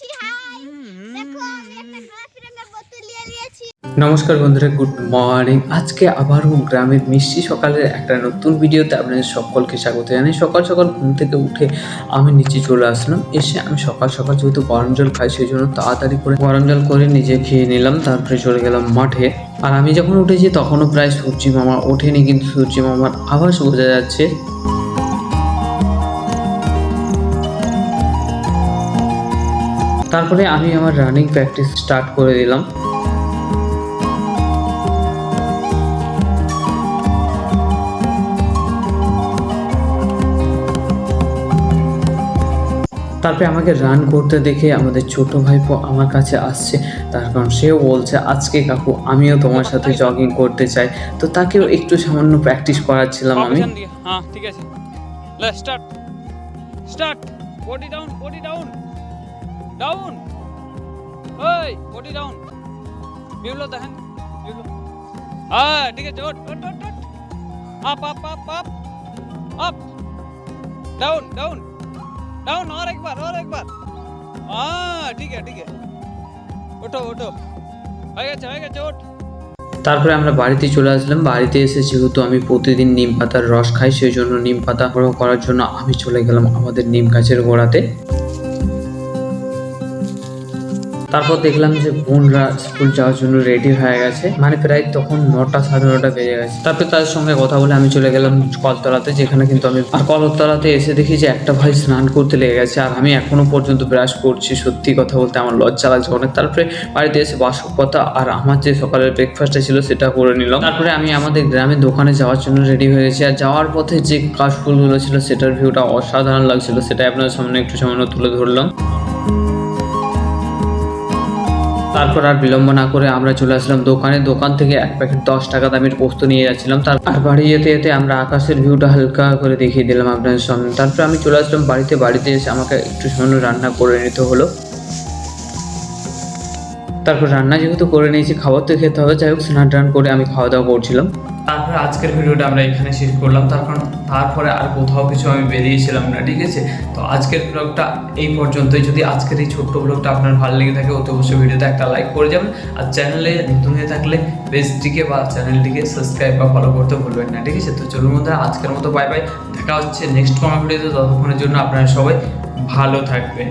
নিয়েছি হাই দেখো আমি একটা গোলাপি রঙের বোতল নিয়ে নিয়েছি। নমস্কার বন্ধুরা গুড মর্নিং। আজকে আবারও গ্রামের মিষ্টি সকালের একটা নতুন ভিডিওতে আপনাদের সকলকে স্বাগত জানাই। সকাল সকাল ঘুম থেকে উঠে আমি নিচে চলে আসলাম। এসে আমি সকাল সকাল যেহেতু গরম জল খাই সেই জন্য তাড়াতাড়ি করে গরম জল করে নিজে খেয়ে নিলাম। তারপরে চলে গেলাম মাঠে। আর আমি যখন উঠেছি তখনও প্রায় সূর্যি মামা ওঠেনি কিন্তু সূর্যি মামার আভাস বোঝা যাচ্ছে। তারপরে আমি আমার রানিং প্র্যাকটিস স্টার্ট করে দিলাম। তারপরে আমাকে রান করতে দেখে আমাদের ছোট ভাইপো আমার কাছে আসছে। তার কারণ সেও বলছে, আজকে কাকু, আমিও তোমার সাথে জগিং করতে চাই। তো তাকেও একটু সামান্য প্র্যাকটিস করাচ্ছিলাম আমি। হ্যাঁ ঠিক আছে। Start start body down body down down ওই বডি ডাউন বিউলো দেখেন বিউলো হ্যাঁ ঠিক আছে out out out out up up up up up down down down আর একবার আর একবার হ্যাঁ ঠিক আছে ঠিক আছে ওঠো ওঠো হয়ে গেছে হয়ে গেছে ওঠ তারপরে আমরা বাড়িতে চলে আসলাম। বাড়িতে এসে যেহেতু আমি প্রতিদিন নিম পাতার রস খাই, সেই জন্য নিম পাতা করার জন্য আমি চলে গেলাম আমাদের নিম গাছের গোড়াতে। তারপর দেখলাম যে বোনরা স্কুল যাওয়ার জন্য রেডি হয়ে গেছে। মানে প্রায় তখন নটা সাড়ে নটা বেজে গেছে। তারপরে তাদের সঙ্গে কথা বলে আমি চলে গেলাম কলতলাতে, যেখানে কিন্তু আমি আর কলতলাতে এসে দেখি যে একটা ভাই স্নান করতে লেগে গেছে। আর আমি এখনও পর্যন্ত ব্রাশ করছি, সত্যি কথা বলতে আমার লজ্জা লাগছে অনেক। তারপরে বাড়িতে এসে বাসক পাতা আর আমার যে সকালের ব্রেকফাস্টটা ছিল সেটা করে নিলাম। তারপরে আমি আমাদের গ্রামের দোকানে যাওয়ার জন্য রেডি হয়ে গেছি। আর যাওয়ার পথে যে কাশফুলগুলো ছিল, সেটার ভিউটা অসাধারণ লাগছিল। সেটাই আপনাদের সামনে একটু সামান্য তুলে ধরলাম। তারপর আর বিলম্ব না করে আমরা চলে আসলাম দোকানে। দোকান থেকে এক প্যাকেট দশ টাকা দামের পোস্ত নিয়ে যাচ্ছিলাম। তার আর বাড়ি যেতে যেতে আমরা আকাশের ভিউটা হালকা করে দেখিয়ে দিলাম আপনাদের সামনে। তারপর আমি চলে আসলাম বাড়িতে। বাড়িতে এসে আমাকে একটু সামান্য রান্না করে নিতে হলো। তারপর রান্না যেহেতু করে নিয়েছি, খাবার তো খেতে হবে। যাই হোক, স্নান টান করে আমি খাওয়া দাওয়া করছিলাম। তারপরে আজকের ভিডিওটা আমরা এখানে শেষ করলাম। তার কারণ তারপরে আর কোথাও কিছু আমি বেরিয়েছিলাম না, ঠিক আছে? তো আজকের ব্লগটা এই পর্যন্তই। যদি আজকের এই ছোট্ট ব্লগটা আপনার ভালো লেগে থাকে, অতি অবশ্যই ভিডিওতে একটা লাইক করে যাবেন। আর চ্যানেলে নতুন হয়ে থাকলে পেজটিকে বা চ্যানেলটিকে সাবস্ক্রাইব বা ফলো করতে ভুলবেন না, ঠিক আছে? তো চলুন মধ্যে আজকের মতো বাই বাই দেখা হচ্ছে নেক্সট কোনো ভিডিওতে ততক্ষণের জন্য আপনারা সবাই ভালো থাকবেন।